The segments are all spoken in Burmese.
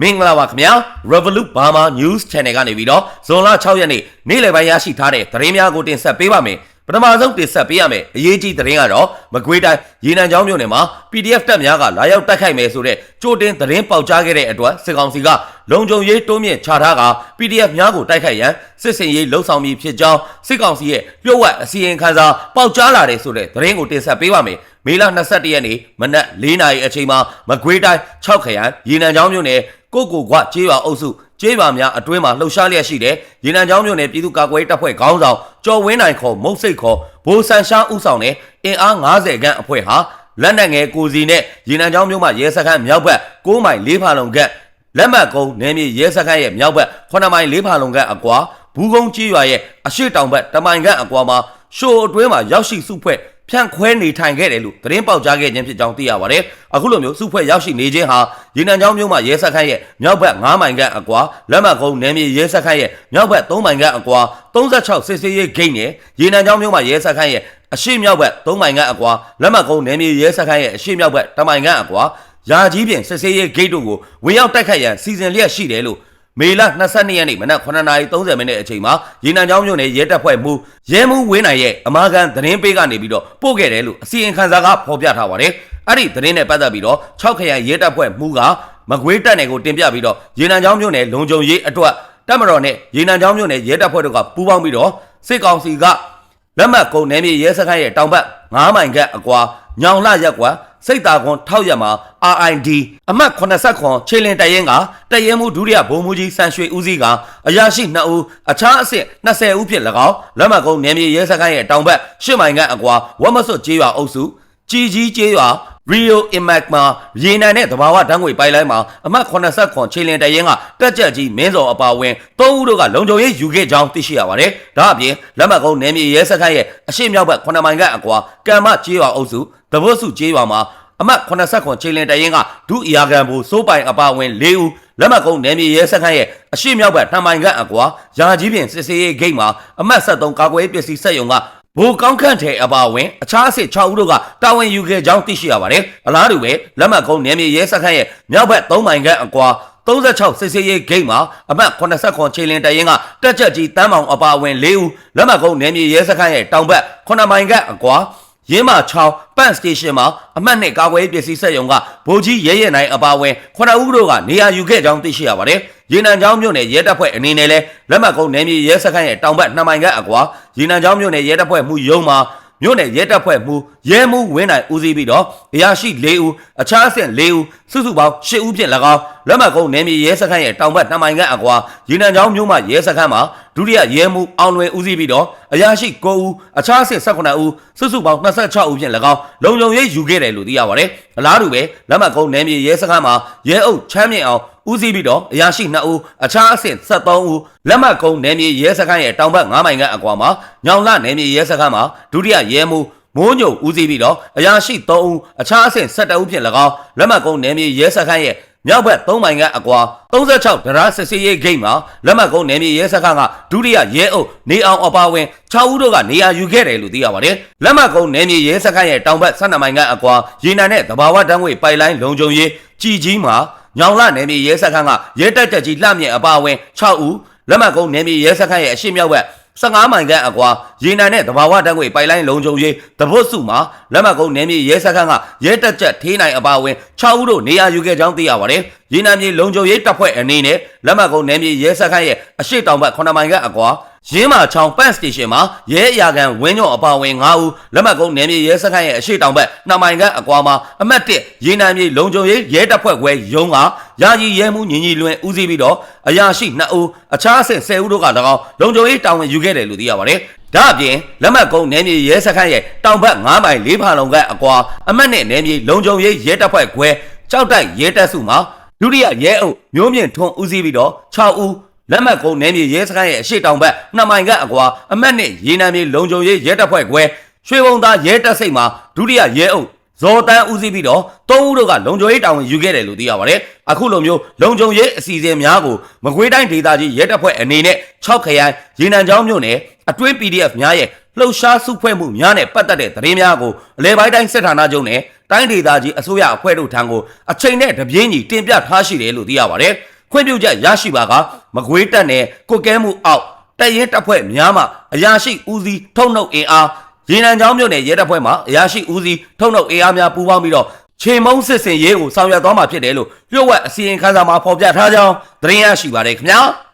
မင်္ဂလာပါခင်ဗျာ Revolut Burma News Channel ကနေပြီးတော့ဇွန်လ6ရက်နေ့နေ့လယ်ပိုင်းရရှိထားတဲ့သတင်းများကိုတင်ဆက်ပေးပါမယ်ပထမဆုံးတင်ဆက်ပေးရမယ်အရေးကြီးသတင်းကတော့မကွေးတိုင်းရေနံချောင်းမြို့နယ်မှာ PDF တပ်များကလာရောက်တိုက်ခိုက်မယ်ဆိုတဲ့ကြိုတင်သတင်းပေါက်ကြားခဲ့တဲ့အတွက်စစ်ကောင်စီကလုံခြုံရေးတိုးမြင့်ချထားက PDF များကိုတိုက်ခိုက်ရန်စစ်စင်ရေးလှုံ့ဆော်မည်ဖြစ်ကြောင်းစစ်ကောင်စီရဲ့ပြုတ်ဝက်အစီရင်ခံစာပေါက်ကြားလာတဲ့ဆိုတဲ့သတင်းကိုတင်ဆက်ပေးပါမယ်မေလ22ရက်နေ့မနက်4နာရီအချိန်မှာမကွေးတိုင်း6ခရိုင်ရေနံချောင်းမြို့နယ် ကိုကိုကွကျေးရွာအုပ်စုကျေးရွာများအတွင်းမှာလှုပ်ရှားလျက်ရှိတဲ့ရေနံချောင်းမြို့နယ်ပြည်သူ့ကာကွယ်ရေးတပ်ဖွဲ့ခေါင်းဆောင်ကျော်ဝင်းနိုင်ခေါ်မုတ်စိတ်ခေါ်ဘိုးဆန်ရှားဦးဆောင်တဲ့အင်အား90ခန့်အဖွဲ့ဟာလက်နက်ငယ်ကိုစီနဲ့ရေနံချောင်းမြို့မှာရဲစခန်းမြောက်ဘက်9မိုင်4ဖာလုံခန့်လက်မှတ်ကုန်းနယ်မြေရဲစခန်းရဲ့မြောက်ဘက်9မိုင်4ဖာလုံခန့်အကွာဘူးကုန်းကျေးရွာရဲ့အရှိတောင်ဘက်တမိုင်ခန့်အကွာမှာရှိုအတွင်းမှာရောက်ရှိစုဖွဲ့ ဖြန့်ခွဲနေထိုင်ခဲ့တယ်လို့သတင်းပေါက်ကြားခဲ့ခြင်းဖြစ်ကြောင်းသိရပါတယ်။အခုလိုမျိုးစုဖွဲ့ရောက်ရှိနေခြင်းဟာရေနံချောင်းမြို့မှာရဲစခန်းရဲ့မြောက်ဘက်9မိုင်ခန့်အကွာလက်မှတ်ကုန်းနယ်မြေရဲစခန်းရဲ့မြောက်ဘက်3မိုင်ခန့်အကွာ36စစ်စေးရေးဂိတ်နဲ့ရေနံချောင်းမြို့မှာရဲစခန်းရဲ့အရှိမြောက်ဘက်3မိုင်ခန့်အကွာလက်မှတ်ကုန်းနယ်မြေရဲစခန်းရဲ့အရှိမြောက်ဘက်1မိုင်ခန့်အကွာရာကြီးပြင်စစ်စေးရေးဂိတ်တို့ကိုဝင်ရောက်တိုက်ခိုက်ရန်စီစဉ်လျက်ရှိတယ်လို့ မေလ22ရက်နေ့မနက်9:30မိနစ်အချိန်မှာရေနံချောင်းမြို့နယ်ရဲတပ်ဖွဲ့မှရဲမှူးဝင်းနိုင်ရဲ့အမာခံသတင်းပေးကနေပြီးတော့ပို့ခဲ့တယ်လို့အစီရင်ခံစာကဖော်ပြထားပါတယ်။အဲ့ဒီသတင်းနဲ့ပတ်သက်ပြီးတော့6ခရိုင်ရဲတပ်ဖွဲ့မှူးကမကွေးတပ်နယ်ကိုတင်ပြပြီးတော့ရေနံချောင်းမြို့နယ်လုံခြုံရေးအတွက်တပ်မတော်နဲ့ရေနံချောင်းမြို့နယ်ရဲတပ်ဖွဲ့တို့ကပူးပေါင်းပြီးတော့စစ်ကောင်စီကလက်မှတ်ကုန်းနယ်မြေရဲစခန်းရဲ့တောင်ဘက်9မိုင်ခန့်အကွာ ညောင်လှရက်ကွာစိတ်တာခွန်ထောက်ရမှာ RID အမှတ်89ခြေလင်တရင်ကတရင်မှုဒုတိယဘုံမူကြီးစံရွှေဦးစီးကအရာရှိ2ဦးအခြားအဆင့်20ဦးဖြင့်၎င်းလက်မှတ်ကုန်းနယ်မြေရဲစခန်းရဲ့တောင်ဘက်10မိုင်ခန့်အကွာဝက်မစွတ်ကျေးရွာအုပ်စုကြီးကြီးကျေးရွာ Rio Impact မှာရေနံနဲ့တဘာဝဓာတ်ငွေပိုက်လိုင်းမှာအမှတ်89ခြေလင်တရင်ကတက်ကြက်ကြီးမင်းစော်အပါဝင်၃ဦးတို့ကလုံခြုံရေးယူခဲ့ကြောင်းသိရှိရပါတယ်။ဒါအပြင်လက်မှတ်ကုန်းနယ်မြေရဲစခန်းရဲ့အရှိမြောက်ဘက်9မိုင်ခန့်အကွာကံမကျေးရွာအုပ်စုတဘုတ်စုကျေးရွာမှာအမှတ်89ချိန်လင်တရင်ကဒုအရာခံဘူစိုးပိုင်အပါဝင်၄ဦးလက်မှတ်ကုန်းနယ်မြေရဲစခန်းရဲ့အရှိမြောက်ဘက်2မိုင်ခန့်အကွာရာကြီးပြင်စစ်စေးရေးဂိတ်မှာအမှတ်73ကာကွယ်ရေးပစ္စည်းစက်ရုံက ဘိုးကောင်းခန့်ထဲအပါဝင်အခြားအစ်6ဦးတို့ကတာဝန်ယူခဲ့ကြောင်းသိရှိရပါတယ်။အလားတူပဲလက်မှတ်ကုန်းနယ်မြေရဲစခန်းရဲ့မြောက်ဘက်3မိုင်ခန့်အကွာ36စစ်စေးရေးဂိတ်မှာအမှတ်89ချိန်လင်တရင်ကတက်ချက်ကြီးတန်းမောင်အပါဝင်၄ဦးလက်မှတ်ကုန်းနယ်မြေရဲစခန်းရဲ့တောင်ဘက်9မိုင်ခန့်အကွာ ရင်းမာချောင်းပန့်စတေးရှင်းမှာအမှတ်နဲ့ကာကွယ်ရေးပစ္စည်းစက်ရုံကဗိုလ်ကြီးရဲရဲနိုင်အပါအဝင်ခုနှစ်ဦးတို့ကနေရာယူခဲ့ကြောင်းသိရှိရပါတယ်။ရေနံချောင်းမြို့နယ်ရဲတပ်ဖွဲ့အနေနဲ့လည်းလက်မှတ်ကုန်းနယ်မြေရဲစခန်းရဲ့တောင်ဘက်2မိုင်ခန့်အကွာရေနံချောင်းမြို့နယ်ရဲတပ်ဖွဲ့မှုရုံးမှာ မြို့နယ်ရဲတပ်ဖွဲ့မှုရဲမှုဝင်းနိုင်ဦးစီးပြီးတော့အရာရှိ၄ဦးအခြားအဆင့်၄ဦးစုစုပေါင်း၈ဦးဖြင့်၎င်းလက်မှတ်ကုန်းနယ်မြေရဲစခန်းရဲ့တောင်ဘက်2မိုင်ခန့်အကွာရေနံချောင်းမြို့မှာရဲစခန်းမှာဒုတိယရဲမှုအောင်လွင်ဦးစီးပြီးတော့အရာရှိ9ဦးအခြားအဆင့်18ဦးစုစုပေါင်း26ဦးဖြင့်၎င်းလုံခြုံရေးယူခဲ့တယ်လို့သိရပါတယ်အလားတူပဲလက်မှတ်ကုန်းနယ်မြေရဲစခန်းမှာရဲအုပ်ချမ်းမြင့်အောင် ဦးစီးပြီးတော့အရာရှိ2ဦးအခြားအဆင့်73ဦးလက်မှတ်ကုန်းနယ်မြေရဲစခန်းရဲ့တောင်ဘက်9မိုင်ခန့်အကွာမှာညောင်လှနယ်မြေရဲစခန်းမှာဒုတိယရဲမှုမိုးညိုဦးစီးပြီးတော့အရာရှိ3ဦးအခြားအဆင့်17ဦးဖြင့်၎င်းလက်မှတ်ကုန်းနယ်မြေရဲစခန်းရဲ့မြောက်ဘက်3မိုင်ကအကွာ36ဒရာစစ်စေးရေးဂိတ်မှာလက်မှတ်ကုန်းနယ်မြေရဲစခန်းကဒုတိယရဲအုပ်နေအောင်အပါဝင်6ဦးတို့ကနေရာယူခဲ့တယ်လို့သိရပါတယ်။လက်မှတ်ကုန်းနယ်မြေရဲစခန်းရဲ့တောင်ဘက်12မိုင်ကအကွာရေနံနဲ့တဘာဝတန်းငွေပိုက်လိုင်းလုံခြုံရေးကြည်ကြီးမှာ ညောင်လနယ်မြေရဲစခန်းကရဲတက်တက်ကြီးလှမြင့်အပါဝင်6ဦးလက်မှတ်ကုန်းနယ်မြေရဲစခန်းရဲ့အရှိမြောက်ဘက်15မိုင်ခန့်အကွာရေနံနဲ့တဘာဝတန်းခွေပိုက်လိုင်းလုံခြုံရေးတပုတ်စုမှာလက်မှတ်ကုန်းနယ်မြေရဲစခန်းကရဲတက်ချက်ထေးနိုင်အပါဝင်6ဦးတို့နေရာယူခဲ့ကြောင်းသိရပါတယ်။ရေနံမြေလုံခြုံရေးတပ်ဖွဲ့အနေနဲ့လက်မှတ်ကုန်းနယ်မြေရဲစခန်းရဲ့အရှိတောင်ဘက်9မိုင်ခန့်အကွာ ရင်းမာချောင်းပန့်စတေရှင်မှာရဲအရာခံဝင်းညော့အပါဝင်9ဦးလက်မှတ်ကုန်းနယ်မြေရဲစခန်းရဲ့အရှိတောင်ဘက်2မိုင်ခန့်အကွာမှာအမှတ်1ရေနံမြေလုံခြုံရေးရဲတပ်ဖွဲ့ခွဲရုံးကယာယီရဲမှုညီညီလွင်ဦးစီးပြီးတော့အရာရှိ2ဦးအခြားအဆင့်10ဦးတို့က၎င်းလုံခြုံရေးတာဝန်ယူခဲ့တယ်လို့သိရပါတယ်။ဒါအပြင်လက်မှတ်ကုန်းနယ်မြေရဲစခန်းရဲ့တောင်ဘက်9မိုင်4ဖာလုံကအကွာအမှတ်နဲ့နယ်မြေလုံခြုံရေးရဲတပ်ဖွဲ့ခွဲကြောက်တိုက်ရဲတပ်စုမှာဒုတိယရဲအုပ်မျိုးမြင့်ထွန်းဦးစီးပြီးတော့6ဦး လက်မှတ်ကုန်းနယ်မြေရဲစခန်းရဲ့အရှိတောင်ဘက်2မိုင်ကအကွာအမှတ်နဲ့ရေနံမြေလုံခြုံရေးရဲတပ်ဖွဲ့ခွဲရွှေဘုံသားရဲတပ်စိတ်မှာဒုတိယရဲအုပ်ဇော်တန်းဦးစီးပြီးတော့သုံးဦးတို့ကလုံခြုံရေးတာဝန်ယူခဲ့တယ်လို့သိရပါတယ်။အခုလိုမျိုးလုံခြုံရေးအစီအစဉ်များကိုမကွေးတိုင်းဒေသကြီးရဲတပ်ဖွဲ့အနေနဲ့6ခရိုင်ရေနံချောင်းမြို့နယ်အတွင်း PDF များရဲ့လှုပ်ရှားစုဖွဲ့မှုများနဲ့ပတ်သက်တဲ့သတင်းများကိုအလဲပိုင်းတိုင်းစစ်ဌာနချုပ်နဲ့တိုင်းဒေသကြီးအစိုးရအဖွဲ့တို့ထံကိုအချိန်နဲ့တပြေးညီတင်ပြထားရှိတယ်လို့သိရပါတယ်။ခွင့်ပြုချက်ရရှိပါက မကွေးတက်နဲ့ကုတ်ကဲမှုအောက်တပ်ရင်တပ်ဖွဲ့များမှအရာရှိဦးစီးထုံနှုတ်အင်အားရေနံချောင်းမြို့နယ်ရဲတပ်ဖွဲ့မှအရာရှိဦးစီးထုံနှုတ်အင်အားများပူးပေါင်းပြီးတော့ခြေမုံစစ်စင်ရေးကိုဆောင်ရွက်သွားမှာဖြစ်တယ်လို့လျှို့ဝှက်အစီရင်ခံစာမှာဖော်ပြထားကြောင်းသတင်းရရှိပါတယ်ခင်ဗျာ။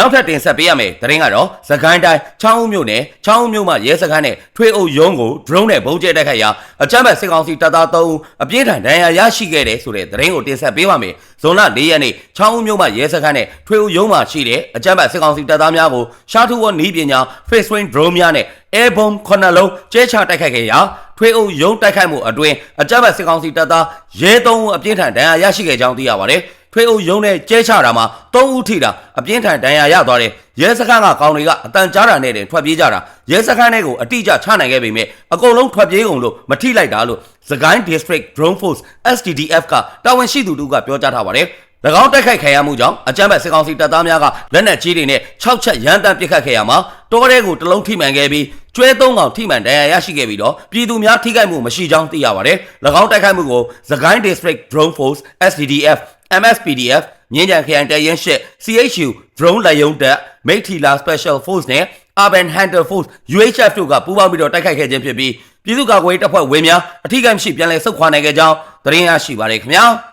နောက်ထပ်တင်ဆက်ပေးရမယ်တရင်ကတော့သခိုင်းတိုင်းချောင်းဦးမြို့နယ်ချောင်းဦးမြို့မှာရဲစခန်းနဲ့ထွေအုပ်ရုံးကို drone နဲ့ပုံကျဲတက်ခတ်ရာအကြမ်းဖက်စစ်ကောင်စီတပ်သား3ဦးအပြင်းထန်ဒဏ်ရာရရှိခဲ့တယ်ဆိုတဲ့တရင်ကိုတင်ဆက်ပေးပါမယ်ဇွန်လ၄ရက်နေ့ချောင်းဦးမြို့မှာရဲစခန်းနဲ့ထွေအုပ်ရုံးမှာရှိတဲ့အကြမ်းဖက်စစ်ကောင်စီတပ်သားများကိုရှားထူဝနီးပညာ face wing drone များနဲ့ air bomb ခုနှစ်လုံးကျဲချတိုက်ခိုက်ခဲ့ရာထွေအုပ်ရုံးတိုက်ခိုက်မှုအတွင်းအကြမ်းဖက်စစ်ကောင်စီတပ်သားရဲ3ဦးအပြင်းထန်ဒဏ်ရာရရှိခဲ့ကြောင်းသိရပါတယ် ထွေအုပ်ရုံးနဲ့ကျဲချတာမှာ၃ဦးထိတာအပြင်းထန်ဒဏ်ရာရသွားတယ်ရဲစခန်းကကောင်တွေကအတန်ကြားတာနဲ့တင်ထွက်ပြေးကြတာရဲစခန်းထဲကိုအတိအကျချနိုင်ခဲ့ပေမဲ့အကုန်လုံးထွက်ပြေးကုန်လို့မထိလိုက်တာလို့စကိုင်း District Drone Force SDDF ကတာဝန်ရှိသူတို့ကပြောကြားထားပါတယ်၎ င်းတိုက်ခိုက်ခံရမှုကြောင့်အကြမ်းဖက်စစ်ကောင်စီတပ်သားများကလက်နက်ကြီးတွေနဲ့6ချက်ရန်တမ်းပစ်ခတ်ခဲ့ရမှာတောထဲကိုတလုံးထိမှန်ခဲ့ပြီးကျွဲသုံးကောင်ထိမှန်ဒဏ်ရာရရှိခဲ့ပြီးတော့ပြည်သူများထိခိုက်မှုမရှိကြောင်းသိရပါတယ်၎င်းတိုက်ခိုက်မှုကိုစကိုင်း District Drone Force SDDF MSPDF မြင်းကြံခရိုင်တရင်ရှစ် CHU drone လက်ယုံတပ် Meithila Special Force နဲ့ Urban Hunter Force UHF တို့ကပူးပေါင်းပြီးတော့တိုက်ခိုက်ခဲ့ခြင်းဖြစ်ပြီးပြည်သူ့ကာကွယ်ရေးတပ်ဖွဲ့ဝင်များအထူးကမရှိပြန်လည်ဆုတ်ခွာနိုင်ခဲ့ကြောင်းသတင်းရရှိပါတယ်ခင်ဗျာ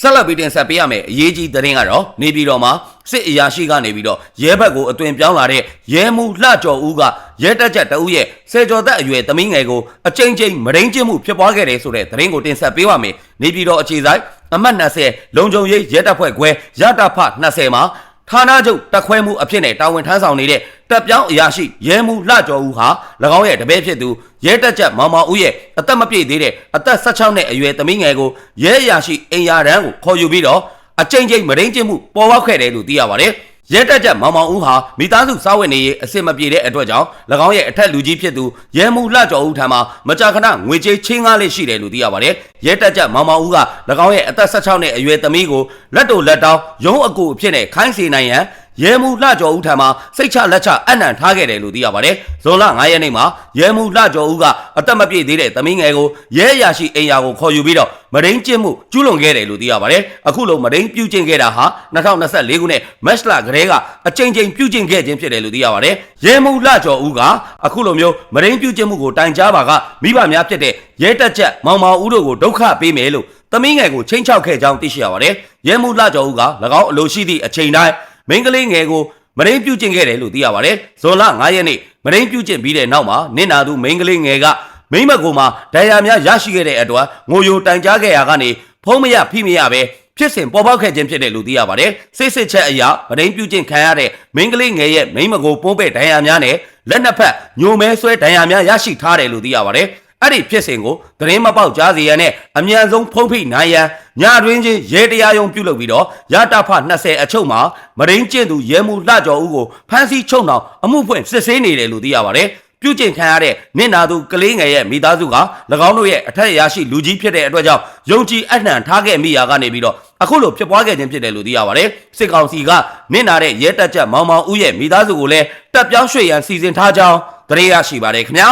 ဆက်လက်ပြီးတင်ဆက်ပေးရမယ့်အရေးကြီးသတင်းကတော့နေပြည်တော်မှာစစ်အရာရှိကနေပြီးတော့ရဲဘက်ကိုအသွင်ပြောင်းလာတဲ့ရဲမှုလှကျော်ဦးကရဲတက်ချက်တအုပ်ရဲ့ဆယ်ကျော်သက်အရွယ်သမီးငယ်ကိုအကြိမ်ကြိမ်မရင်းကျင်းမှုဖြစ်ပွားခဲ့တယ်ဆိုတဲ့သတင်းကိုတင်ဆက်ပေးပါမယ်နေပြည်တော်အခြေဆိုင်အမှတ်20လုံခြုံရေးရဲတပ်ဖွဲ့ခွဲရတဖ20မှာ ဌာနချုပ်တက်ခွဲမှုအဖြစ်နဲ့တာဝန်ထမ်းဆောင်နေတဲ့တပ်ပြောင်းအရာရှိရဲမှုလှကျော်ဦးဟာ၎င်းရဲ့တပည့်ဖြစ်သူရဲတက်ချက်မောင်မောင်ဦးရဲ့အသက်မပြည့်သေးတဲ့အသက်16နှစ်အရွယ်သမီးငယ်ကိုရဲအရာရှိအိမ်ယာရန်ကိုခေါ်ယူပြီးတော့အကြိမ်ကြိမ်မရင်းကျင်းမှုပေါ်ပေါက်ခဲ့တယ်လို့သိရပါတယ် ရဲတက်ချက်မောင်မောင်ဦးဟာမိသားစုစားဝတ်နေရေးအဆင်မပြေတဲ့အတွက်ကြောင့်၎င်းရဲ့အထက်လူကြီးဖြစ်သူရဲမှုလှကျော်ဦးထံမှမကြာခဏငွေကြေးချင်းကားလေးရှိတယ်လို့သိရပါတယ်ရဲတက်ချက်မောင်မောင်ဦးက၎င်းရဲ့အသက်16နှစ်အရွယ်သမီးကိုလက်တော်လက်တောင်းရုံးအကူအဖြစ်နဲ့ခိုင်းစေနိုင်ရန် ရဲမှုလှကျော်ဦးထံမှစိတ်ချလက်ချအနံ့ထားခဲ့တယ်လို့သိရပါတယ်ဇွန်လ9ရက်နေ့မှာရဲမှုလှကျော်ဦးကအသက်မပြည့်သေးတဲ့သမီးငယ်ကိုရဲအရာရှိအိမ်ယာကိုခေါ်ယူပြီးတော့မရင်းကျင်းမှုကျူးလွန်ခဲ့တယ်လို့သိရပါတယ်အခုလိုမရင်းပြုကျင့်ခဲ့တာဟာ2024ခုနှစ်မတ်လကတည်းကအကြိမ်ကြိမ်ပြုကျင့်ခဲ့ခြင်းဖြစ်တယ်လို့သိရပါတယ်ရဲမှုလှကျော်ဦးကအခုလိုမျိုးမရင်းပြုကျင့်မှုကိုတိုင်ကြားပါကမိဘများဖြစ်တဲ့ရဲတက်ချက်မောင်မောင်ဦးတို့ကိုဒုက္ခပေးမယ်လို့သမီးငယ်ကိုချင်းချောက်ခဲ့ကြောင်းသိရှိရပါတယ်ရဲမှုလှကျော်ဦးက၎င်းအလိုရှိသည့်အချိန်တိုင်း မိန်းကလေးငယ်ကိုမရင်းပြုကျင့်ခဲ့တယ်လို့သိရပါတယ်ဇွန်လ9ရက်နေ့မရင်းပြုကျင့်ပြီးတဲ့နောက်မှာနင့်နာသူမိန်းကလေးငယ်ကမိမကိုမှာဒဏ်ရာများရရှိခဲ့တဲ့အတွက်ငိုယိုတိုင်ကြားခဲ့ရာကနေဖုံးမရဖိမရပဲဖြစ်စဉ်ပေါ်ပေါက်ခဲ့ခြင်းဖြစ်တယ်လို့သိရပါတယ်စိတ်စစ်ချက်အရာမရင်းပြုကျင့်ခံရတဲ့မိန်းကလေးငယ်ရဲ့မိမကိုပုံးပဲ့ဒဏ်ရာများနဲ့လက်နှစ်ဖက်ညိုမဲဆွဲဒဏ်ရာများရရှိထားတယ်လို့သိရပါတယ် အဲ့ဒီဖြစ်စဉ်ကိုသတင်းမပေါက်ကြားစေရန်နဲ့အမြန်ဆုံးဖုံးဖိနိုင်ရန်ညတွင်ချင်းရဲတရားရုံးပြုလုပ်ပြီးတော့ရတာဖ20အချုပ်မှာမရင်းကျင့်သူရဲမှုလှကျော်ဦးကိုဖမ်းဆီးချုပ်နှောင်အမှုဖွင့်စစ်ဆေးနေတယ်လို့သိရပါတယ်ပြုကျင့်ခံရတဲ့နင့်နာသူကလေးငယ်ရဲ့မိသားစုက၎င်းတို့ရဲ့အထက်အရာရှိလူကြီးဖြစ်တဲ့အတွက်ကြောင့်ယုံကြည်အနှံထားခဲ့မိရာကနေပြီးတော့အခုလိုဖြစ်ပွားခဲ့ခြင်းဖြစ်တယ်လို့သိရပါတယ်စစ်ကောင်စီကနင့်နာတဲ့ရဲတက်ချက်မောင်မောင်ဦးရဲ့မိသားစုကိုလည်းတပ်ပြောင်းရွှေ့ရန်စီစဉ်ထားကြောင်းသတင်းရရှိပါတယ်ခင်ဗျာ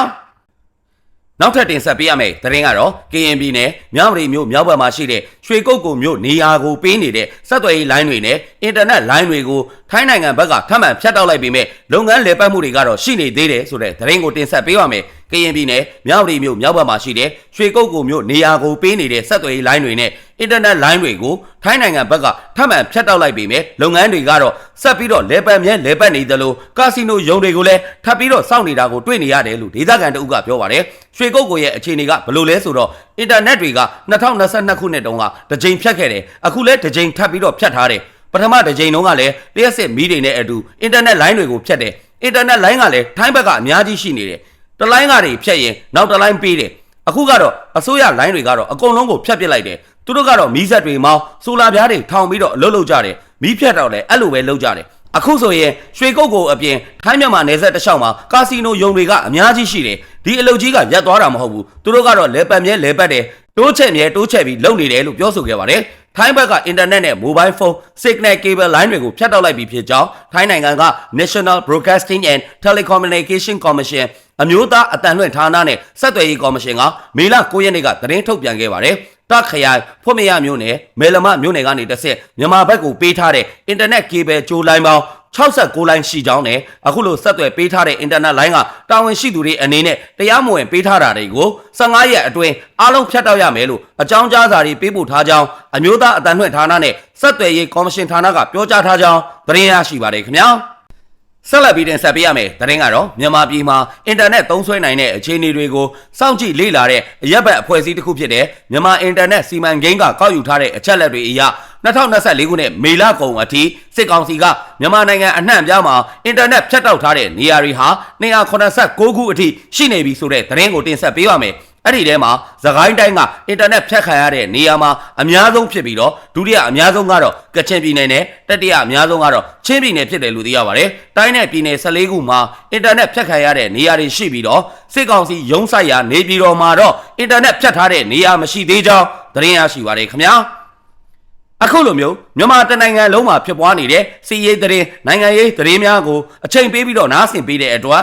နောက်ထပ်တင်ဆက်ပေးရမယ့်သတင်းကတော့ KNB နဲ့မြောက်ရီမြို့မြောက်ဘက်မှာရှိတဲ့ရွှေကုတ်ကုံမြို့နေရာကိုပေးနေတဲ့စက်သွယ်ရေးလိုင်းတွေနဲ့အင်တာနက်လိုင်းတွေကိုထိုင်းနိုင်ငံဘက်ကထပ်မံဖြတ်တောက်လိုက်ပြီးမြဲလုပ်ငန်းလည်ပတ်မှုတွေကတော့ရှိနေသေးတယ်ဆိုတဲ့သတင်းကိုတင်ဆက်ပေးပါမယ်။ KNB နဲ့မြောက်ရီမြို့မြောက်ဘက်မှာရှိတဲ့ရွှေကုတ်ကုံမြို့နေရာကိုပေးနေတဲ့စက်သွယ်ရေးလိုင်းတွေနဲ့အင်တာနက်လိုင်းတွေကိုထိုင်းနိုင်ငံဘက်ကထပ်မံဖြတ်တောက်လိုက်ပြီးမြဲလုပ်ငန်းတွေကတော့ဆက်ပြီးတော့လဲပတ်မြဲလဲပတ်နေသလိုကာစီနိုယုံတွေကိုလည်းထပ်ပြီးတော့စောင့်နေတာကိုတွေ့နေရတယ်လို့ဒေသခံတအုပ်ကပြောပါတယ်။ရွှေကုတ်ကိုရဲ့အခြေအနေကဘယ်လိုလဲဆိုတော့အင်တာနက်တွေက2022ခုနှစ်တုန်းကတစ်ကြိမ်ဖြတ်ခဲ့တယ်အခုလည်းတစ်ကြိမ်ထပ်ပြီးတော့ဖြတ်ထားတယ်ပထမတစ်ကြိမ်တုန်းကလည်းလျှက်စစ်မီးတွေနဲ့အတူအင်တာနက်လိုင်းတွေကိုဖြတ်တယ်အင်တာနက်လိုင်းကလည်းထိုင်းဘက်ကအများကြီးရှိနေတယ် တလိုင်းကတွေဖြတ်ရင်နောက်တလိုင်းပေးတယ်အခုကတော့အစိုးရလိုင်းတွေကတော့အကုန်လုံးကိုဖြတ်ပစ်လိုက်တယ်သူတို့ကတော့မီးဆက်တွေမောင်းဆိုလာပြားတွေထောင်ပြီးတော့အလုပ်လုပ်ကြတယ်မီးဖြတ်တော့လည်းအဲ့လိုပဲလုပ်ကြတယ်အခုဆိုရင်ရွှေကုတ်ကိုအပြင်ထိုင်းမြန်မာနယ်စပ်တစ်လျှောက်မှာကာစီနိုယုံတွေကအများကြီးရှိတယ်ဒီအလုပ်ကြီးကရက်သွားတာမဟုတ်ဘူးသူတို့ကတော့လဲပတ်မြဲလဲပတ်တယ်ဒတိုးချဲ့မြဲတိုးချဲ့ပြီးလုပ်နေတယ်လို့ပြောဆိုခဲ့ပါတယ်ထိုင်းဘက်ကအင်တာနက်နဲ့မိုဘိုင်းဖုန်း signal cable line တွေကိုဖြတ်တောက်လိုက်ပြီးဖြစ်ကြောင်းထိုင်းနိုင်ငံက National Broadcasting and Telecommunication Commission အမျိုးသားအတန်လွှင့်ဌာနနဲ့ဆက်သွယ်ရေးကော်မရှင်ကမေလ9ရက်နေ့ကသတင်းထုတ်ပြန်ခဲ့ပါတယ်။တခရိုင်ဖွတ်မရမြို့နယ်မဲလမမြို့နယ်ကနေတစ်ဆက်မြန်မာဘက်ကိုပေးထားတဲ့အင်တာနက်ကေဘယ်ကြိုးလိုင်းပေါင်း69လိုင်းရှိကြောင်းနဲ့အခုလိုဆက်သွယ်ပေးထားတဲ့အင်တာနက်လိုင်းကတာဝန်ရှိသူတွေအနေနဲ့တရားမဝင်ပေးထားတာတွေကို15ရက်အတွင်းအားလုံးဖြတ်တောက်ရမယ်လို့အကြောင်းကြားစာတွေပေးပို့ထားကြောင်းအမျိုးသားအတန်လွှင့်ဌာနနဲ့ဆက်သွယ်ရေးကော်မရှင်ဌာနကပြောကြားထားကြောင်းသတင်းရရှိပါတယ်ခင်ဗျာ။ ဆက်လက်ပြီးတင်ဆက်ပေးရမယ်။သတင်းကတော့မြန်မာပြည်မှာအင်တာနက်သုံးစွဲနိုင်တဲ့အခြေအနေတွေကိုစောင့်ကြည့်လေ့လာတဲ့အရက်ဘက်အဖွဲ့အစည်းတစ်ခုဖြစ်တဲ့မြန်မာအင်တာနက်စီမံကိန်းကကောက်ယူထားတဲ့အချက်လက်တွေအရ2024ခုနှစ်မေလကုန်အထိစစ်ကောင်စီကမြန်မာနိုင်ငံအနှံ့အပြားမှာအင်တာနက်ဖြတ်တောက်ထားတဲ့နေရာတွေဟာ289ခုအထိရှိနေပြီဆိုတဲ့သတင်းကိုတင်ဆက်ပေးပါမယ်။ အဲ့ဒီထဲမှာသခိုင်းတိုင်းကအင်တာနက်ဖြတ်ခံရတဲ့နေရာမှာအများဆုံးဖြစ်ပြီးတော့ဒုတိယအများဆုံးကတော့ကချင်ပြည်နယ်နဲ့တတိယအများဆုံးကတော့ချင်းပြည်နယ်ဖြစ်တယ်လို့သိရပါတယ်။တိုင်းနဲ့ပြည်နယ်14ခုမှာအင်တာနက်ဖြတ်ခံရတဲ့နေရာတွေရှိပြီးတော့စစ်ကောင်စီရုံးဆိုင်ရာနေပြည်တော်မှာတော့အင်တာနက်ဖြတ်ထားတဲ့နေရာမရှိသေးကြောင်းသတင်းရရှိပါတယ်ခင်ဗျာ။အခုလိုမျိုးမြန်မာတနိုင်ငံလုံးမှာဖြစ်ပွားနေတဲ့စီးရေးသတင်းနိုင်ငံရေးသတင်းများကိုအချိန်ပေးပြီးတော့နားဆင်ပေးတဲ့အတွက်